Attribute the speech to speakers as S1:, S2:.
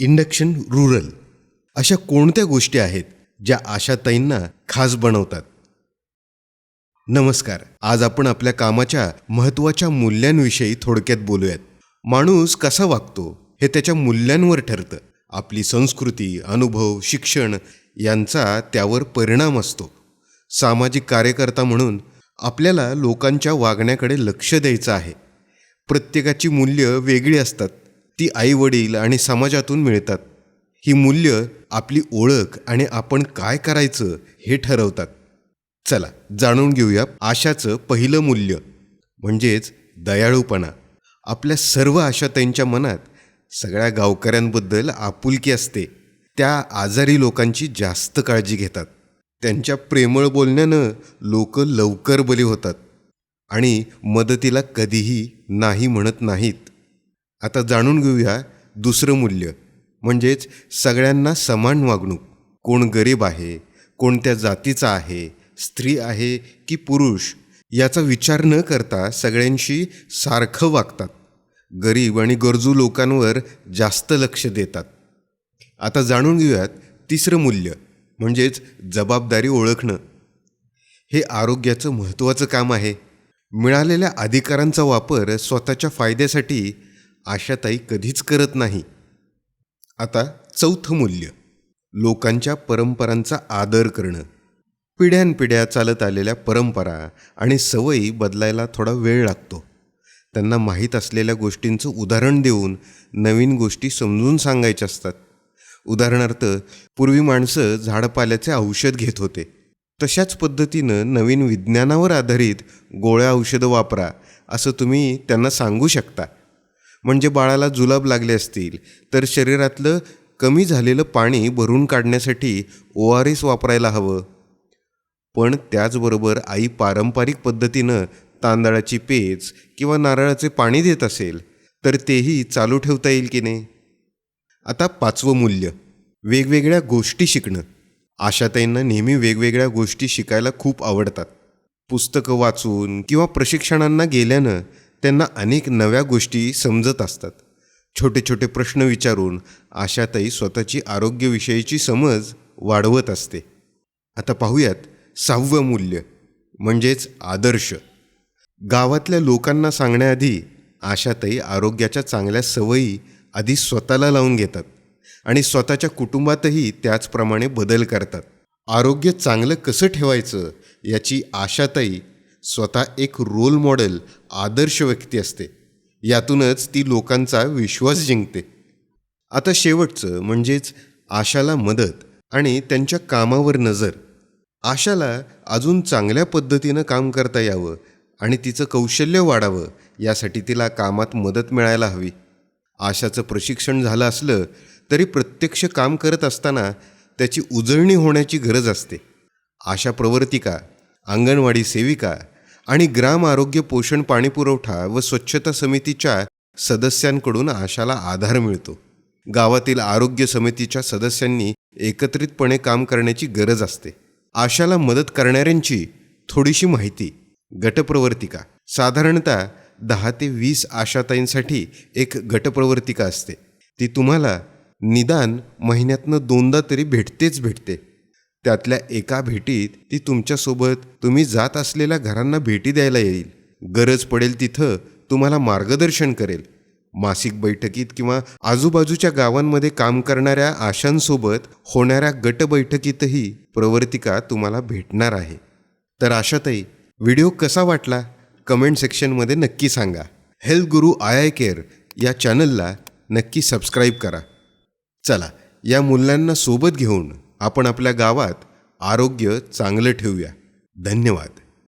S1: Induction rural अशा कोणत्या गोष्टी आहेत ज्या आशाताईंना खास बनवतात? नमस्कार. आज आपण आपल्या कामाच्या महत्त्वाच्या मूल्यांविषयी थोडक्यात बोलूयात. माणूस कसा वागतो हे त्याच्या मूल्यांवर ठरतं. आपली संस्कृती अनुभव शिक्षण यांचा त्यावर परिणाम असतो. सामाजिक कार्यकर्ता म्हणून आपल्याला लोकांच्या वागण्याकडे लक्ष द्यायचं आहे. प्रत्येकाची मूल्य वेगळी असतात. ती आई वडील आणि समाजातून मिळतात. ही मूल्य आपली ओळख आणि आपण काय करायचं हे ठरवतात. चला जाणून घेऊया आशाचं पहिलं मूल्य म्हणजेच दयाळूपणा. आपल्या सर्व आशा त्यांच्या मनात सगळ्या गावकऱ्यांबद्दल आपुलकी असते. त्या आजारी लोकांची जास्त काळजी घेतात. त्यांच्या प्रेमळ बोलण्यानं लोक लवकर बली होतात. आणि मदतीला कधीही नाही म्हणत नाहीत. आता जाणून घेऊया दुसरं मूल्य. म्हणजेच सगळ्यांना समान वागणूक. कोण गरीब आहे कोणत्या जातीचा आहे स्त्री आहे की पुरुष याचा विचार न करता सगळ्यांशी सारखं वागतात. गरीब आणि गरजू लोकांवर जास्त लक्ष देतात. आता जाणून घेऊयात तिसरं मूल्य म्हणजेच जबाबदारी ओळखणं. हे आरोग्याचं महत्त्वाचं काम आहे. मिळालेल्या अधिकारांचा वापर स्वतःच्या फायद्यासाठी आशाताई कधीच करत नाही. आता चौथं मूल्य लोकांच्या परंपरांचा आदर करणं. पिढ्यानपिढ्या चालत आलेल्या परंपरा आणि सवयी बदलायला थोडा वेळ लागतो. त्यांना माहीत असलेल्या गोष्टींचं उदाहरण देऊन नवीन गोष्टी समजून सांगायच्या असतात. उदाहरणार्थ पूर्वी माणसं झाडपाल्याचे औषध घेत होते. तशाच पद्धतीनं नवीन विज्ञानावर आधारित गोळ्या औषधं वापरा असं तुम्ही त्यांना सांगू शकता. म्हणजे बाळाला जुलाब लागले असतील तर शरीरातलं कमी झालेलं पाणी भरून काढण्यासाठी ओ आर एस वापरायला हवं. पण त्याचबरोबर आई पारंपरिक पद्धतीनं तांदळाची पेच किंवा नारळाचे पाणी देत असेल तर तेही चालू ठेवता येईल की नाही? आता पाचवं मूल्य वेगवेगळ्या गोष्टी शिकणं. आशाताईंना नेहमी वेगवेगळ्या गोष्टी शिकायला खूप आवडतात. पुस्तकं वाचून किंवा प्रशिक्षणांना गेल्यानं त्यांना अनेक नव्या गोष्टी समजत असतात. छोटे छोटे प्रश्न विचारून आशाताई स्वतःची आरोग्यविषयीची समज वाढवत असते. आता पाहूयात सहावं मूल्य म्हणजेच आदर्श. गावातल्या लोकांना सांगण्याआधी आशाताई आरोग्याच्या चांगल्या सवयी आधी स्वतःला लावून घेतात आणि स्वतःच्या कुटुंबातही त्याचप्रमाणे बदल करतात. आरोग्य चांगलं कसं ठेवायचं याची आशाताई स्वतः एक रोल मॉडेल आदर्श व्यक्ती असते. यातूनच ती लोकांचा विश्वास जिंकते. आता शेवटचं म्हणजेच आशाला मदत आणि त्यांच्या कामावर नजर. आशाला अजून चांगल्या पद्धतीनं काम करता यावं आणि तिचं कौशल्य वाढावं यासाठी तिला कामात मदत मिळायला हवी. आशाचं प्रशिक्षण झालं असलं तरी प्रत्यक्ष काम करत असताना त्याची उजळणी होण्याची गरज असते. आशा प्रवर्तिका अंगणवाडी सेविका आणि ग्राम आरोग्य पोषण पाणीपुरवठा व स्वच्छता समितीच्या सदस्यांकडून आशाला आधार मिळतो. गावातील आरोग्य समितीच्या सदस्यांनी एकत्रितपणे काम करण्याची गरज असते. आशाला मदत करणाऱ्यांची थोडीशी माहिती. गटप्रवर्तिका. साधारणतः दहा ते वीस आशाताईंसाठी एक गटप्रवर्तिका असते. ती तुम्हाला निदान महिन्यातनं दोनदा तरी भेटतेच भेटते. त्यातल्या एका भेटीत ती तुमच्यासोबत तुम्ही जात असलेल्या घरांना भेटी द्यायला येईल. गरज पडेल तिथं तुम्हाला मार्गदर्शन करेल. मासिक बैठकीत किंवा आजूबाजूच्या गावांमध्ये काम करणाऱ्या आशांसोबत होणाऱ्या गट बैठकीतही प्रवर्तिका तुम्हाला भेटणार आहे. तर आशाताई व्हिडिओ कसा वाटला? कमेंट सेक्शनमध्ये नक्की सांगा. Health Guru I I care या चॅनलला नक्की सबस्क्राईब करा. चला या मूल्यांना सोबत घेऊन आपण आपल्या गावात आरोग्य चांगलं ठेवूया. धन्यवाद.